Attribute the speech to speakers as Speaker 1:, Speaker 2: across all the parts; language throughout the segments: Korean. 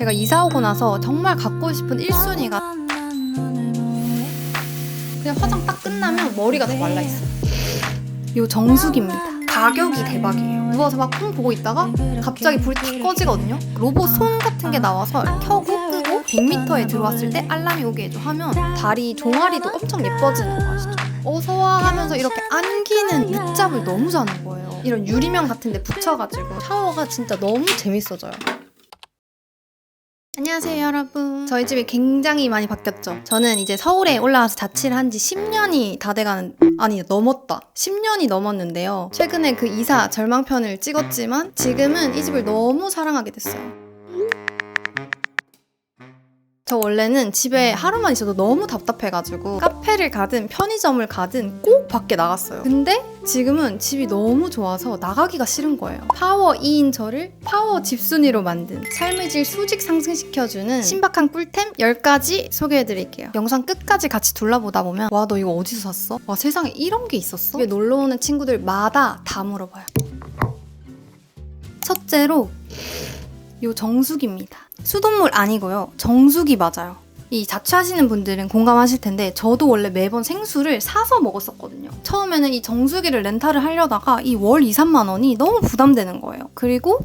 Speaker 1: 제가 이사 오고 나서 정말 갖고 싶은 1순위가 그냥 화장 딱 끝나면 머리가 다 말라 있어요. 요 정수기입니다. 가격이 대박이에요. 누워서 막 폰 보고 있다가 갑자기 불이 탁 꺼지거든요. 로봇 손 같은 게 나와서 켜고 끄고 100m에 들어왔을 때 알람이 오게 해줘 하면 다리 종아리도 엄청 예뻐지는 거 아시죠? 어서와 하면서 이렇게 안기는 늦잠을 너무 자는 거예요. 이런 유리면 같은 데 붙여가지고 샤워가 진짜 너무 재밌어져요. 안녕하세요 여러분. 저희 집이 굉장히 많이 바뀌었죠. 저는 이제 서울에 올라와서 자취를 한 지 10년이 다 돼가는 아니 넘었다. 10년이 넘었는데요. 최근에 그 이사 절망편을 찍었지만 지금은 이 집을 너무 사랑하게 됐어요 저 원래는 집에 하루만 있어도 너무 답답해가지고 카페를 가든 편의점을 가든 꼭 밖에 나갔어요. 근데 지금은 집이 너무 좋아서 나가기가 싫은 거예요. 파워 2인 저를 파워 집순이로 만든 삶의 질 수직 상승시켜주는 신박한 꿀템 10가지 소개해드릴게요. 영상 끝까지 같이 둘러보다 보면 와 너 이거 어디서 샀어? 와 세상에 이런 게 있었어? 집에 놀러 오는 친구들마다 다 물어봐요. 첫째로 요 정수기입니다. 수돗물 아니고요. 정수기 맞아요. 이 자취하시는 분들은 공감하실 텐데 저도 원래 매번 생수를 사서 먹었었거든요. 처음에는 이 정수기를 렌탈을 하려다가 이 월 2, 3만 원이 너무 부담되는 거예요. 그리고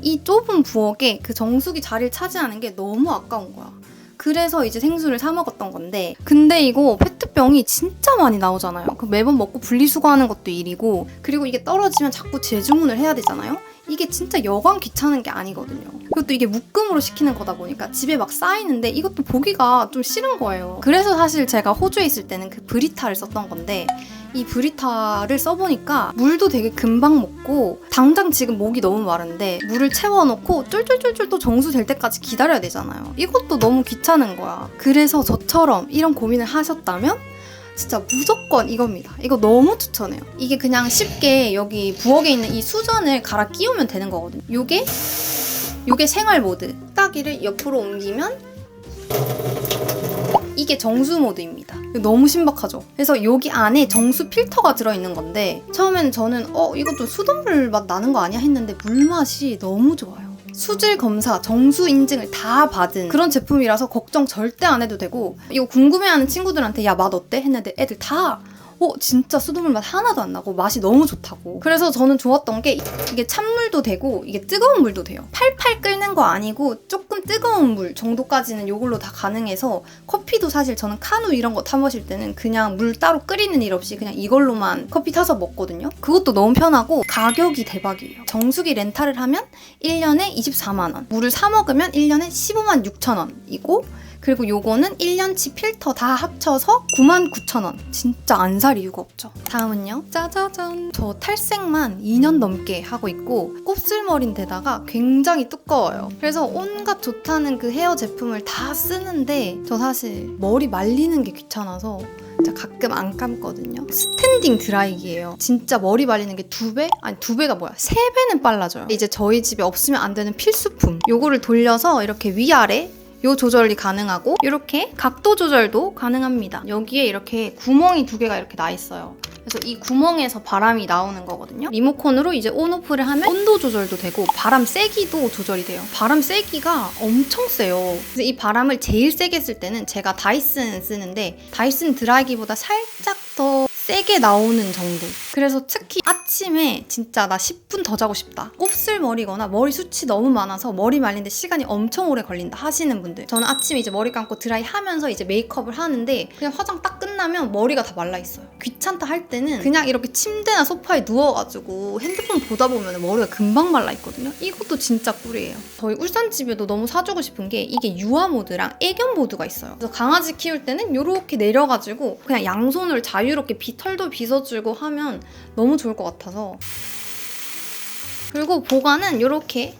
Speaker 1: 이 좁은 부엌에 그 정수기 자리를 차지하는 게 너무 아까운 거야. 그래서 이제 생수를 사 먹었던 건데 근데 이거 페트병이 진짜 많이 나오잖아요. 그 매번 먹고 분리수거하는 것도 일이고 그리고 이게 떨어지면 자꾸 재주문을 해야 되잖아요. 이게 진짜 여간 귀찮은 게 아니거든요. 그것도 이게 묶음으로 시키는 거다 보니까 집에 막 쌓이는데 이것도 보기가 좀 싫은 거예요. 그래서 사실 제가 호주에 있을 때는 그 브리타를 썼던 건데 이 브리타를 써보니까 물도 되게 금방 먹고 당장 지금 목이 너무 마른데 물을 채워놓고 쫄쫄쫄쫄 또 정수 될 때까지 기다려야 되잖아요. 이것도 너무 귀찮은 거야. 그래서 저처럼 이런 고민을 하셨다면 진짜 무조건 이겁니다. 이거 너무 추천해요. 이게 그냥 쉽게 여기 부엌에 있는 이 수전을 갈아 끼우면 되는 거거든요. 요게 요게 생활 모드. 따기를 옆으로 옮기면 이게 정수 모드입니다. 너무 신박하죠? 그래서 여기 안에 정수 필터가 들어있는 건데 처음에는 저는 어 이거 좀 수돗물 맛 나는 거 아니야 했는데 물맛이 너무 좋아요. 수질 검사, 정수 인증을 다 받은 그런 제품이라서 걱정 절대 안 해도 되고 이거 궁금해하는 친구들한테 야 맛 어때? 했는데 애들 다 어, 진짜 수돗물 맛 하나도 안 나고 맛이 너무 좋다고. 그래서 저는 좋았던 게 이게 찬물도 되고 이게 뜨거운 물도 돼요. 팔팔 끓는 거 아니고 조금 뜨거운 물 정도까지는 이걸로 다 가능해서 커피도 사실 저는 카누 이런 거 타 마실 때는 그냥 물 따로 끓이는 일 없이 그냥 이걸로만 커피 타서 먹거든요. 그것도 너무 편하고 가격이 대박이에요. 정수기 렌탈을 하면 1년에 24만 원. 물을 사 먹으면 1년에 15만 6천 원이고 그리고 요거는 1년치 필터 다 합쳐서 99,000원. 진짜 안 살 이유가 없죠. 다음은요. 짜자잔. 저 탈색만 2년 넘게 하고 있고 곱슬머리인데다가 굉장히 두꺼워요. 그래서 온갖 좋다는 그 헤어 제품을 다 쓰는데 저 사실 머리 말리는 게 귀찮아서 가끔 안 감거든요. 스탠딩 드라이기예요. 진짜 머리 말리는 게 두 배? 아니 두 배가 뭐야? 세 배는 빨라져요. 이제 저희 집에 없으면 안 되는 필수품. 요거를 돌려서 이렇게 위아래 요 조절이 가능하고 이렇게 각도 조절도 가능합니다. 여기에 이렇게 구멍이 두 개가 이렇게 나 있어요. 그래서 이 구멍에서 바람이 나오는 거거든요. 리모컨으로 이제 온오프를 하면 온도 조절도 되고 바람 세기도 조절이 돼요. 바람 세기가 엄청 세요. 그래서 이 바람을 제일 세게 쓸 때는 제가 다이슨 쓰는데 다이슨 드라이기보다 살짝 더 세게 나오는 정도. 그래서 특히 아침에 진짜 나 10분 더 자고 싶다. 곱슬 머리거나 머리 숱이 너무 많아서 머리 말리는데 시간이 엄청 오래 걸린다 하시는 분들. 저는 아침에 이제 머리 감고 드라이 하면서 이제 메이크업을 하는데 그냥 화장 딱 끝나면 머리가 다 말라 있어요. 귀찮다 할 때는 그냥 이렇게 침대나 소파에 누워가지고 핸드폰 보다 보면 머리가 금방 말라 있거든요. 이것도 진짜 꿀이에요. 저희 울산 집에도 너무 사주고 싶은 게 이게 유아 모드랑 애견 모드가 있어요. 그래서 강아지 키울 때는 이렇게 내려가지고 그냥 양손을 자유롭게 비 털도 빗어주고 하면 너무 좋을 것 같아서 그리고 보관은 이렇게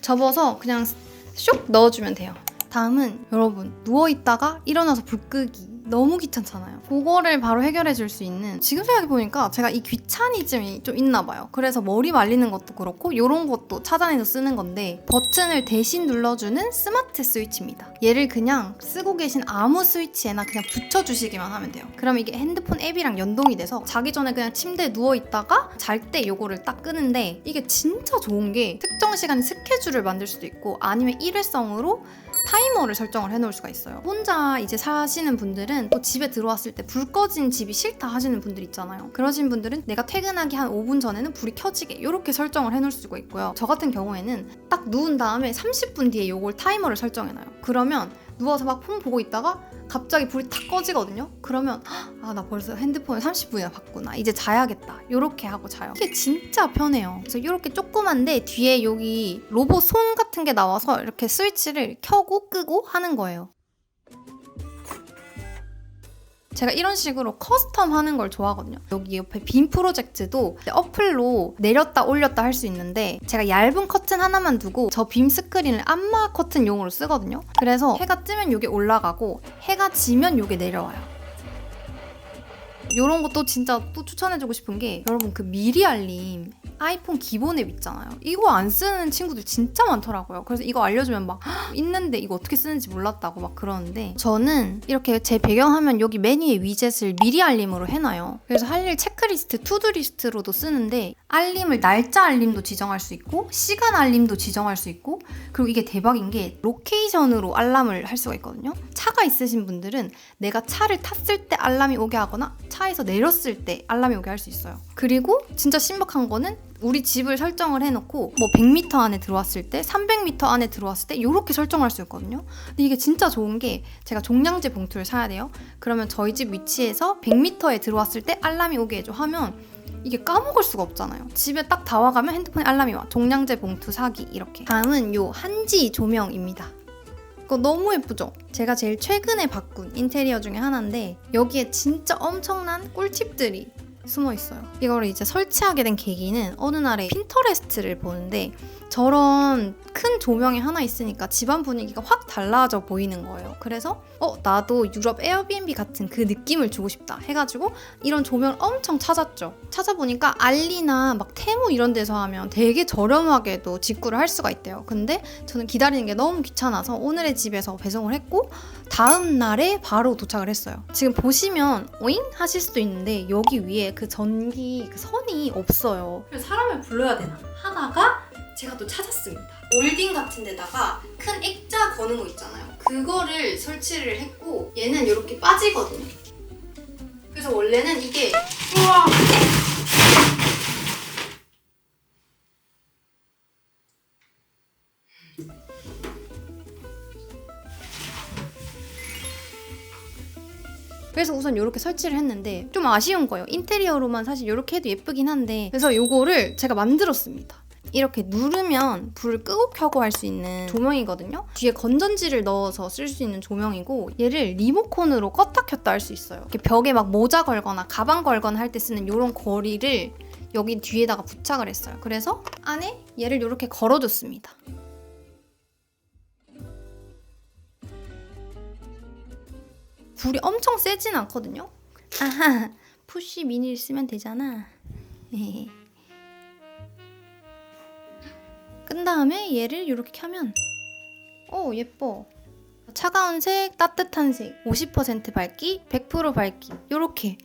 Speaker 1: 접어서 그냥 쇽 넣어주면 돼요. 다음은 여러분 누워있다가 일어나서 불 끄기 너무 귀찮잖아요. 그거를 바로 해결해 줄 수 있는 지금 생각해보니까 제가 이 귀차니즘이 좀 있나 봐요. 그래서 머리 말리는 것도 그렇고 이런 것도 찾아내서 쓰는 건데 버튼을 대신 눌러주는 스마트 스위치입니다. 얘를 그냥 쓰고 계신 아무 스위치에나 그냥 붙여주시기만 하면 돼요. 그럼 이게 핸드폰 앱이랑 연동이 돼서 자기 전에 그냥 침대에 누워있다가 잘 때 요거를 딱 끄는데 이게 진짜 좋은 게 특정 시간 스케줄을 만들 수도 있고 아니면 일회성으로 타이머를 설정을 해놓을 수가 있어요. 혼자 이제 사시는 분들은 또 집에 들어왔을 때 불 꺼진 집이 싫다 하시는 분들 있잖아요. 그러신 분들은 내가 퇴근하기 한 5분 전에는 불이 켜지게 이렇게 설정을 해놓을 수가 있고요. 저 같은 경우에는 딱 누운 다음에 30분 뒤에 요걸 타이머를 설정해놔요. 그러면 누워서 막 폰 보고 있다가 갑자기 불이 탁 꺼지거든요. 그러면 아 나 벌써 핸드폰을 30분이나 봤구나. 이제 자야겠다. 이렇게 하고 자요. 이게 진짜 편해요. 그래서 이렇게 조그만데 뒤에 여기 로봇 손 같은 게 나와서 이렇게 스위치를 켜고 끄고 하는 거예요. 제가 이런 식으로 커스텀 하는 걸 좋아하거든요. 여기 옆에 빔 프로젝트도 어플로 내렸다 올렸다 할 수 있는데 제가 얇은 커튼 하나만 두고 저 빔 스크린을 안마 커튼용으로 쓰거든요. 그래서 해가 뜨면 이게 올라가고 해가 지면 이게 내려와요. 이런 것도 진짜 또 추천해주고 싶은 게 여러분 그 미리 알림 아이폰 기본 앱 있잖아요. 이거 안 쓰는 친구들 진짜 많더라고요. 그래서 이거 알려주면 막 "헉, 있는데 이거 어떻게 쓰는지 몰랐다고 막 그러는데 저는 이렇게 제 배경화면 여기 메뉴에 위젯을 미리 알림으로 해놔요. 그래서 할 일 체크리스트, 투두리스트로도 쓰는데 알림을 날짜 알림도 지정할 수 있고 시간 알림도 지정할 수 있고 그리고 이게 대박인 게 로케이션으로 알람을 할 수가 있거든요. 차가 있으신 분들은 내가 차를 탔을 때 알람이 오게 하거나 차에서 내렸을 때 알람이 오게 할 수 있어요. 그리고 진짜 신박한 거는 우리 집을 설정을 해놓고 뭐 100m 안에 들어왔을 때, 300m 안에 들어왔을 때 이렇게 설정할 수 있거든요. 근데 이게 진짜 좋은 게 제가 종량제 봉투를 사야 돼요. 그러면 저희 집 위치에서 100m에 들어왔을 때 알람이 오게 해줘 하면 이게 까먹을 수가 없잖아요. 집에 딱 다 와가면 핸드폰에 알람이 와. 종량제 봉투 사기 이렇게. 다음은 요 한지 조명입니다. 이거 너무 예쁘죠? 제가 제일 최근에 바꾼 인테리어 중에 하나인데 여기에 진짜 엄청난 꿀팁들이 숨어 있어요. 이거를 이제 설치하게 된 계기는 어느 날에 핀터레스트를 보는데 저런 큰 조명이 하나 있으니까 집안 분위기가 확 달라져 보이는 거예요. 그래서 어 나도 유럽 에어비앤비 같은 그 느낌을 주고 싶다 해가지고 이런 조명을 엄청 찾았죠. 찾아보니까 알리나 막 테무 이런 데서 하면 되게 저렴하게도 직구를 할 수가 있대요. 근데 저는 기다리는 게 너무 귀찮아서 오늘의 집에서 배송을 했고 다음 날에 바로 도착을 했어요. 지금 보시면 오잉 하실 수도 있는데 여기 위에 그 전기 그 선이 없어요. 그래서 사람을 불러야 되나 하다가 제가 또 찾았습니다. 몰딩 같은 데다가 큰 액자 거는 거 있잖아요. 그거를 설치를 했고 얘는 이렇게 빠지거든요. 그래서 원래는 이게 우와 그래서 우선 이렇게 설치를 했는데 좀 아쉬운 거예요. 인테리어로만 사실 이렇게 해도 예쁘긴 한데 그래서 요거를 제가 만들었습니다. 이렇게 누르면 불을 끄고 켜고 할 수 있는 조명이거든요. 뒤에 건전지를 넣어서 쓸 수 있는 조명이고 얘를 리모컨으로 껐다 켰다 할 수 있어요. 이렇게 벽에 막 모자 걸거나 가방 걸거나 할 때 쓰는 이런 거리를 여기 뒤에다가 부착을 했어요. 그래서 안에 얘를 이렇게 걸어줬습니다. 불이 엄청 세진 않거든요. 아하, 푸시 미니를 쓰면 되잖아. 끈 다음에 얘를 이렇게 켜면 오 예뻐. 차가운 색, 따뜻한 색, 50% 밝기, 100% 밝기 이렇게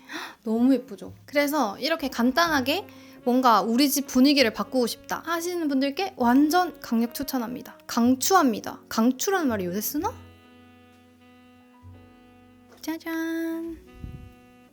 Speaker 1: 너무 예쁘죠. 그래서 이렇게 간단하게 뭔가 우리 집 분위기를 바꾸고 싶다 하시는 분들께 완전 강력 추천합니다. 강추합니다. 강추라는 말이 요새 쓰나? 짜잔.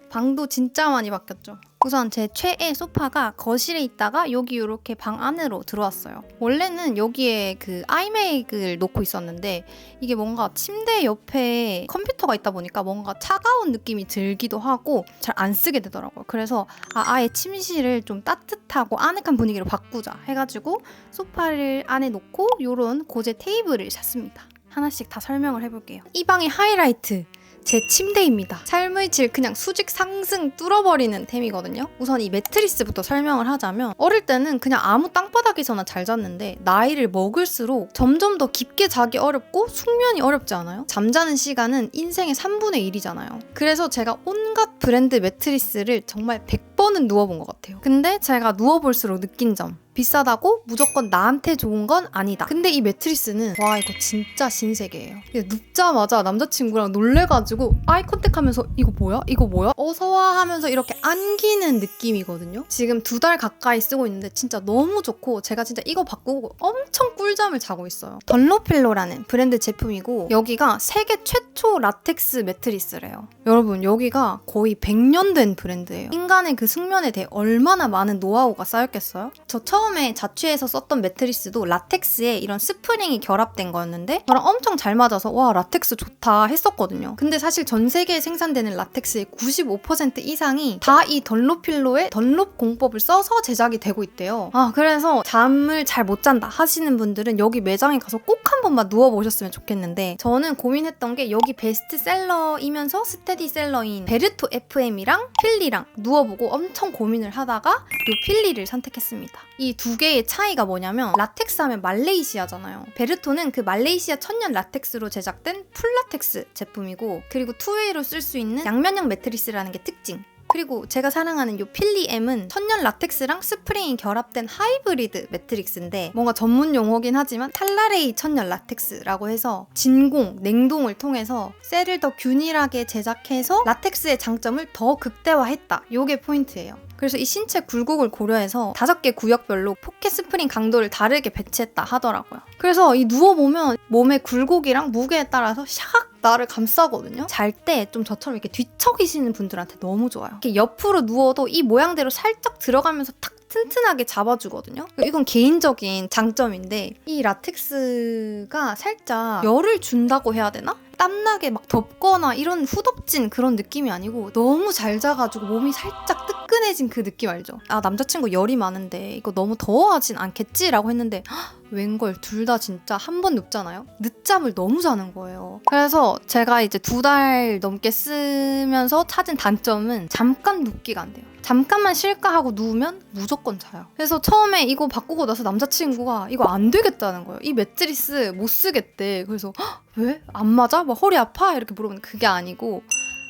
Speaker 1: 방도 진짜 많이 바뀌었죠. 우선 제 최애 소파가 거실에 있다가 여기 이렇게 방 안으로 들어왔어요. 원래는 여기에 그 아이맥을 놓고 있었는데 이게 뭔가 침대 옆에 컴퓨터가 있다 보니까 뭔가 차가운 느낌이 들기도 하고 잘 안 쓰게 되더라고요. 그래서 아, 아예 침실을 좀 따뜻하고 아늑한 분위기로 바꾸자 해가지고 소파를 안에 놓고 이런 고제 테이블을 샀습니다. 하나씩 다 설명을 해볼게요. 이 방의 하이라이트 제 침대입니다. 삶의 질 그냥 수직 상승 뚫어버리는 템이거든요. 우선 이 매트리스부터 설명을 하자면 어릴 때는 그냥 아무 땅바닥에서나 잘 잤는데 나이를 먹을수록 점점 더 깊게 자기 어렵고 숙면이 어렵지 않아요? 잠자는 시간은 인생의 3분의 1이잖아요. 그래서 제가 온갖 브랜드 매트리스를 정말 100번은 누워본 것 같아요. 근데 제가 누워볼수록 느낀 점 비싸다고 무조건 나한테 좋은 건 아니다. 근데 이 매트리스는 와 이거 진짜 신세계예요. 눕자마자 남자친구랑 놀래가지고 아이 컨택하면서 이거 뭐야? 이거 뭐야? 어서와 하면서 이렇게 안기는 느낌이거든요. 지금 두 달 가까이 쓰고 있는데 진짜 너무 좋고 제가 진짜 이거 바꾸고 엄청 꿀잠을 자고 있어요. 던로필로라는 브랜드 제품이고 여기가 세계 최초 라텍스 매트리스래요. 여러분 여기가 거의 100년 된 브랜드예요. 인간의 그 숙면에 대해 얼마나 많은 노하우가 쌓였겠어요? 저 처음 에 자취해서 썼던 매트리스도 라텍스에 이런 스프링이 결합된 거였는데 저랑 엄청 잘 맞아서 와 라텍스 좋다 했었거든요. 근데 사실 전 세계에 생산되는 라텍스의 95% 이상이 다 이 던로필로의 던롭 공법을 써서 제작이 되고 있대요. 아 그래서 잠을 잘 못 잔다 하시는 분들은 여기 매장에 가서 꼭 한 번만 누워보셨으면 좋겠는데 저는 고민했던 게 여기 베스트셀러이면서 스테디셀러인 베르토 FM이랑 필리랑 누워보고 엄청 고민을 하다가 이 필리를 선택했습니다. 이 두 개의 차이가 뭐냐면 라텍스 하면 말레이시아잖아요. 베르토는 그 말레이시아 천년 라텍스로 제작된 풀라텍스 제품이고 그리고 투웨이로 쓸 수 있는 양면형 매트리스라는 게 특징. 그리고 제가 사랑하는 이 필리 M은 천년 라텍스랑 스프링이 결합된 하이브리드 매트릭스인데 뭔가 전문 용어긴 하지만 탈라레이 천년 라텍스라고 해서 진공, 냉동을 통해서 셀을 더 균일하게 제작해서 라텍스의 장점을 더 극대화했다. 요게 포인트예요. 그래서 이 신체 굴곡을 고려해서 다섯 개 구역별로 포켓 스프링 강도를 다르게 배치했다 하더라고요. 그래서 이 누워보면 몸의 굴곡이랑 무게에 따라서 샥 나를 감싸거든요. 잘 때 좀 저처럼 이렇게 뒤척이시는 분들한테 너무 좋아요. 이렇게 옆으로 누워도 이 모양대로 살짝 들어가면서 탁 튼튼하게 잡아주거든요. 이건 개인적인 장점인데 이 라텍스가 살짝 열을 준다고 해야 되나? 땀나게 막 덥거나 이런 후덥진 그런 느낌이 아니고 너무 잘 자가지고 몸이 살짝 뜨 끈해진 그 느낌 알죠? 아 남자친구 열이 많은데 이거 너무 더워하진 않겠지라고 했는데 헉, 웬걸 둘 다 진짜 한 번 눕잖아요? 늦잠을 너무 자는 거예요. 그래서 제가 이제 두 달 넘게 쓰면서 찾은 단점은 잠깐 눕기가 안 돼요. 잠깐만 쉴까 하고 누우면 무조건 자요. 그래서 처음에 이거 바꾸고 나서 남자친구가 이거 안 되겠다는 거예요. 이 매트리스 못 쓰겠대. 그래서 헉, 왜? 안 맞아? 막 허리 아파? 이렇게 물어보는데 그게 아니고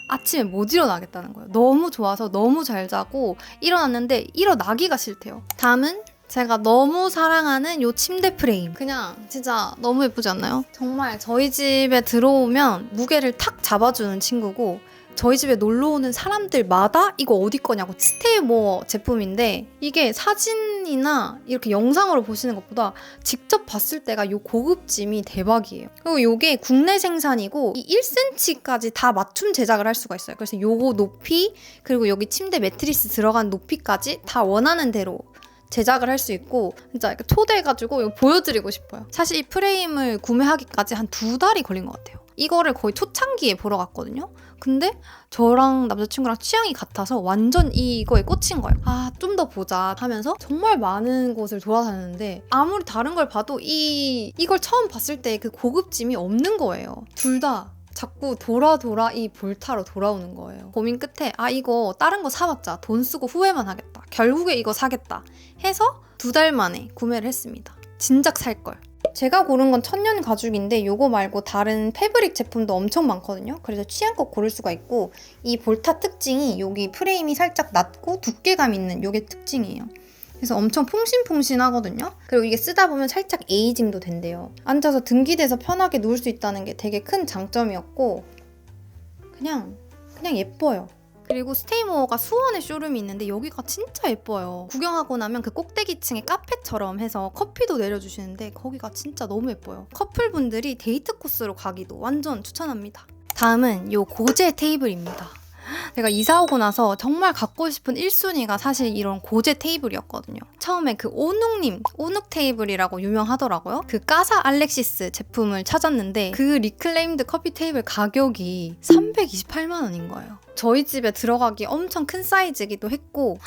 Speaker 1: 아침에 못 일어나겠다는 거예요. 너무 좋아서 너무 잘 자고 일어났는데 일어나기가 싫대요. 다음은 제가 너무 사랑하는 요 침대 프레임. 그냥 진짜 너무 예쁘지 않나요? 정말 저희 집에 들어오면 무게를 탁 잡아주는 친구고 저희 집에 놀러 오는 사람들마다 이거 어디 거냐고 스테이모어 제품인데 이게 사진이나 이렇게 영상으로 보시는 것보다 직접 봤을 때가 요 고급짐이 대박이에요. 그리고 요게 국내 생산이고 이 1cm까지 다 맞춤 제작을 할 수가 있어요. 그래서 요거 높이 그리고 여기 침대 매트리스 들어간 높이까지 다 원하는 대로 제작을 할 수 있고 진짜 초대해가지고 보여드리고 싶어요. 사실 이 프레임을 구매하기까지 한 두 달이 걸린 것 같아요. 이거를 거의 초창기에 보러 갔거든요. 근데 저랑 남자친구랑 취향이 같아서 완전 이거에 꽂힌 거예요. 아, 좀 더 보자 하면서 정말 많은 곳을 돌아다녔는데 아무리 다른 걸 봐도 이 이걸 처음 봤을 때 그 고급짐이 없는 거예요. 둘 다 자꾸 돌아 돌아 이 볼타로 돌아오는 거예요. 고민 끝에 아 이거 다른 거 사봤자 돈 쓰고 후회만 하겠다. 결국에 이거 사겠다 해서 두 달 만에 구매를 했습니다. 진작 살 걸. 제가 고른 건 천년 가죽인데 요거 말고 다른 패브릭 제품도 엄청 많거든요. 그래서 취향껏 고를 수가 있고 이 볼타 특징이 여기 프레임이 살짝 낮고 두께감 있는 요게 특징이에요. 그래서 엄청 퐁신퐁신하거든요. 그리고 이게 쓰다 보면 살짝 에이징도 된대요. 앉아서 등기대서 편하게 누울 수 있다는 게 되게 큰 장점이었고 그냥 그냥 예뻐요. 그리고 스테이모어가 수원에 쇼룸이 있는데 여기가 진짜 예뻐요. 구경하고 나면 그 꼭대기층에 카페처럼 해서 커피도 내려주시는데 거기가 진짜 너무 예뻐요. 커플분들이 데이트 코스로 가기도 완전 추천합니다. 다음은 요 고제 테이블입니다. 제가 이사 오고 나서 정말 갖고 싶은 1순위가 사실 이런 고제 테이블이었거든요. 처음에 그 오눅님, 오눅 테이블이라고 유명하더라고요. 그 까사 알렉시스 제품을 찾았는데 그 리클레임드 커피 테이블 가격이 328만 원인 거예요. 저희 집에 들어가기 엄청 큰 사이즈이기도 했고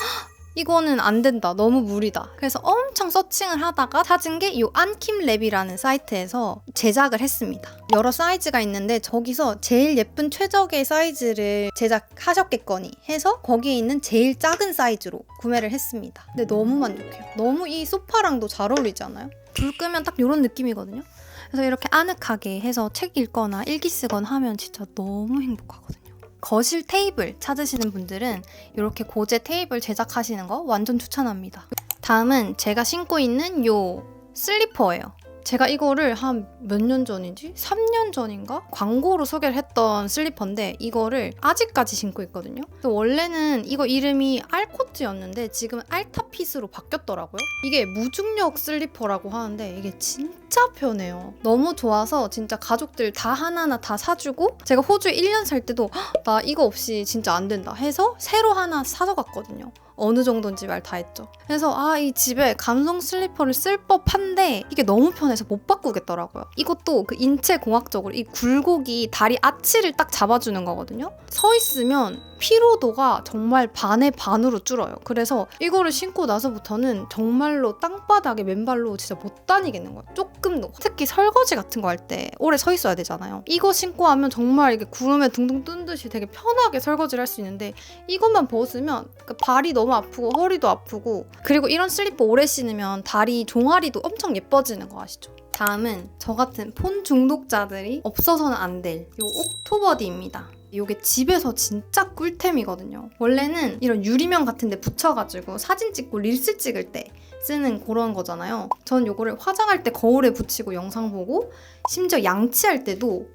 Speaker 1: 이거는 안 된다. 너무 무리다. 그래서 엄청 서칭을 하다가 찾은 게 이 안킴랩이라는 사이트에서 제작을 했습니다. 여러 사이즈가 있는데 저기서 제일 예쁜 최적의 사이즈를 제작하셨겠거니 해서 거기에 있는 제일 작은 사이즈로 구매를 했습니다. 근데 너무 만족해요. 너무 이 소파랑도 잘 어울리지 않아요? 불 끄면 딱 이런 느낌이거든요. 그래서 이렇게 아늑하게 해서 책 읽거나 일기 쓰거나 하면 진짜 너무 행복하거든요. 거실 테이블 찾으시는 분들은 이렇게 고제 테이블 제작하시는 거 완전 추천합니다. 다음은 제가 신고 있는 요 슬리퍼예요. 제가 이거를 한 몇 년 전이지? 3년 전인가? 광고로 소개를 했던 슬리퍼인데 이거를 아직까지 신고 있거든요. 원래는 이거 이름이 알코트였는데 지금은 알타핏으로 바뀌었더라고요. 이게 무중력 슬리퍼라고 하는데 이게 진짜 편해요. 너무 좋아서 진짜 가족들 다 하나하나 다 사주고 제가 호주에 1년 살 때도 "헉, 나 이거 없이 진짜 안 된다 해서 새로 하나 사서 갔거든요. 어느 정도인지 말 다 했죠. 그래서 아 이 집에 감성 슬리퍼를 쓸 법한데 이게 너무 편해서 못 바꾸겠더라고요. 이것도 그 인체 공학적으로 이 굴곡이 다리 아치를 딱 잡아주는 거거든요. 서 있으면 피로도가 정말 반의 반으로 줄어요. 그래서 이거를 신고 나서부터는 정말로 땅바닥에 맨발로 진짜 못 다니겠는 거예요. 조금도. 특히 설거지 같은 거 할 때 오래 서 있어야 되잖아요. 이거 신고 하면 정말 이게 구름에 둥둥 뜬 듯이 되게 편하게 설거지를 할 수 있는데 이것만 벗으면 그 발이 너무 아프고 허리도 아프고 그리고 이런 슬리퍼 오래 신으면 다리 종아리도 엄청 예뻐지는 거 아시죠? 다음은 저 같은 폰 중독자들이 없어서는 안될이 옥토버디입니다. 이게 집에서 진짜 꿀템이거든요. 원래는 이런 유리면 같은 데 붙여가지고 사진 찍고 릴스 찍을 때 쓰는 그런 거잖아요. 전 요거를 화장할 때 거울에 붙이고 영상 보고 심지어 양치할 때도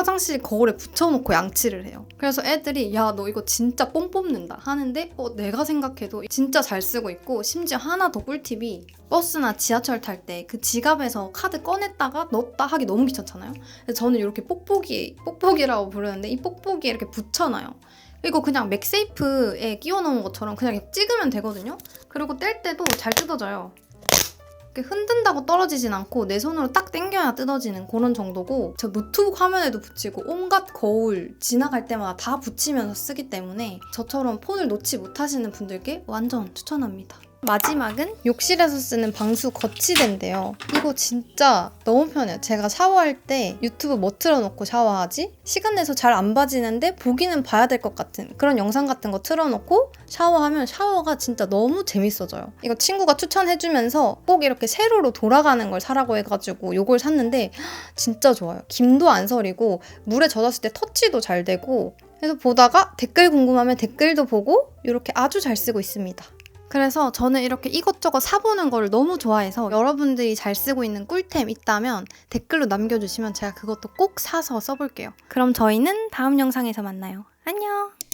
Speaker 1: 화장실 거울에 붙여놓고 양치를 해요. 그래서 애들이 야 너 이거 진짜 뽕 뽑는다 하는데 어 내가 생각해도 진짜 잘 쓰고 있고 심지어 하나 더 꿀팁이 버스나 지하철 탈 때 그 지갑에서 카드 꺼냈다가 넣었다 하기 너무 귀찮잖아요. 그래서 저는 이렇게 뽁뽁이 뽁뽁이라고 부르는데 이 뽁뽁이에 이렇게 붙여놔요. 이거 그냥 맥세이프에 끼워 넣은 것처럼 그냥 찍으면 되거든요. 그리고 뗄 때도 잘 뜯어져요. 흔든다고 떨어지진 않고 내 손으로 딱 당겨야 뜯어지는 그런 정도고 저 노트북 화면에도 붙이고 온갖 거울 지나갈 때마다 다 붙이면서 쓰기 때문에 저처럼 폰을 놓지 못하시는 분들께 완전 추천합니다. 마지막은 욕실에서 쓰는 방수 거치대인데요. 이거 진짜 너무 편해요. 제가 샤워할 때 유튜브 뭐 틀어놓고 샤워하지? 시간 내서 잘 안 봐지는데 보기는 봐야 될 것 같은 그런 영상 같은 거 틀어놓고 샤워하면 샤워가 진짜 너무 재밌어져요. 이거 친구가 추천해주면서 꼭 이렇게 세로로 돌아가는 걸 사라고 해가지고 이걸 샀는데 진짜 좋아요. 김도 안 서리고 물에 젖었을 때 터치도 잘 되고 그래서 보다가 댓글 궁금하면 댓글도 보고 이렇게 아주 잘 쓰고 있습니다. 그래서 저는 이렇게 이것저것 사보는 거를 너무 좋아해서 여러분들이 잘 쓰고 있는 꿀템 있다면 댓글로 남겨주시면 제가 그것도 꼭 사서 써볼게요. 그럼 저희는 다음 영상에서 만나요. 안녕!